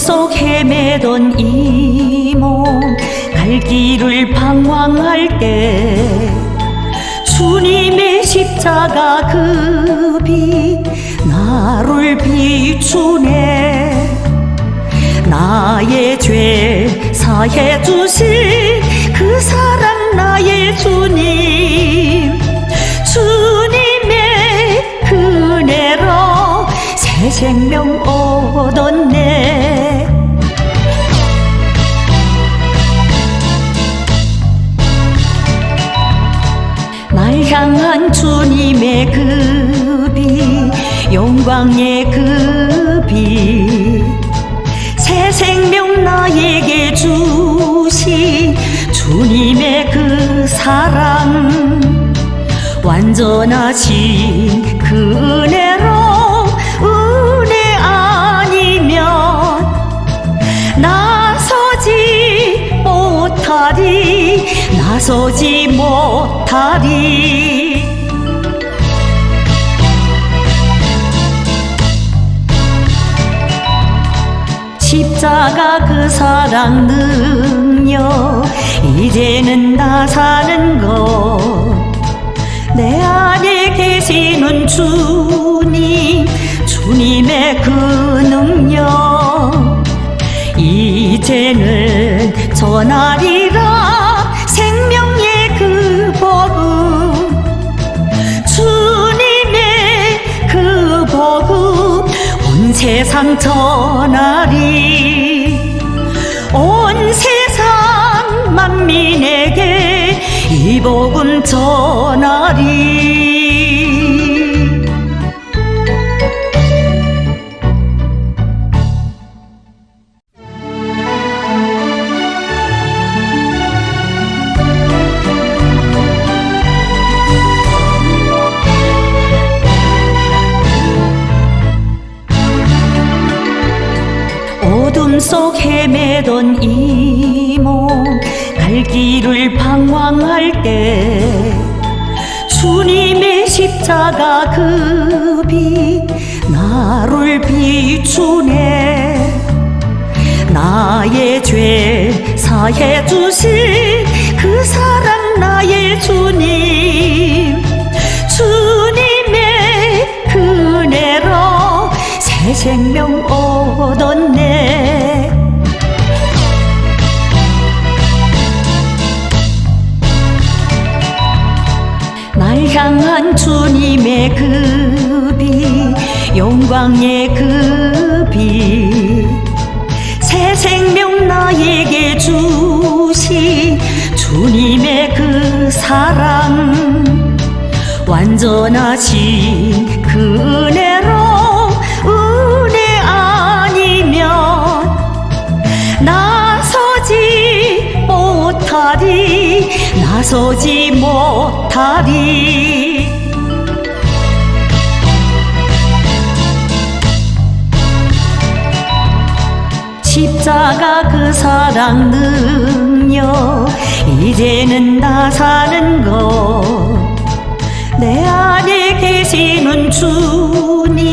속 헤매던 이몸갈 길을 방황할 때 주님의 십자가 그 빛 나를 비추네. 나의 죄 사해 주신 그 사랑 나의 주님. 향한 주님의 급이 영광의 급이. 새 생명 나에게 주신 주님의 그 사랑. 완전하신 그 은혜로 은혜 아니면 나서지 못하리 나서지 못하리. 십자가 그 사랑 능력 이제는 나 사는 것. 내 안에 계시는 주님 주님의 그 능력 이제는 전하리라. 생명의 그 복음 주님의 그 복음 온 세상 전하리. 온 세상 만민에게 이 복음 전하리 헤매던 이몸 갈 길을 방황할 때 주님의 십자가 급이 나를 비추네. 나의 죄 사해 주신 그 사랑 나의 주님. 주님의 그네로 새 생명 얻었네 급이 영광의 급이. 새 생명 나에게 주신 주님의 그 사랑. 완전하신 그 은혜로 은혜 아니면 나서지 못하리 나서지 못하리 십자가 그 사랑 능력. 이제는 나 사는 것. 내 안에 계시는 주님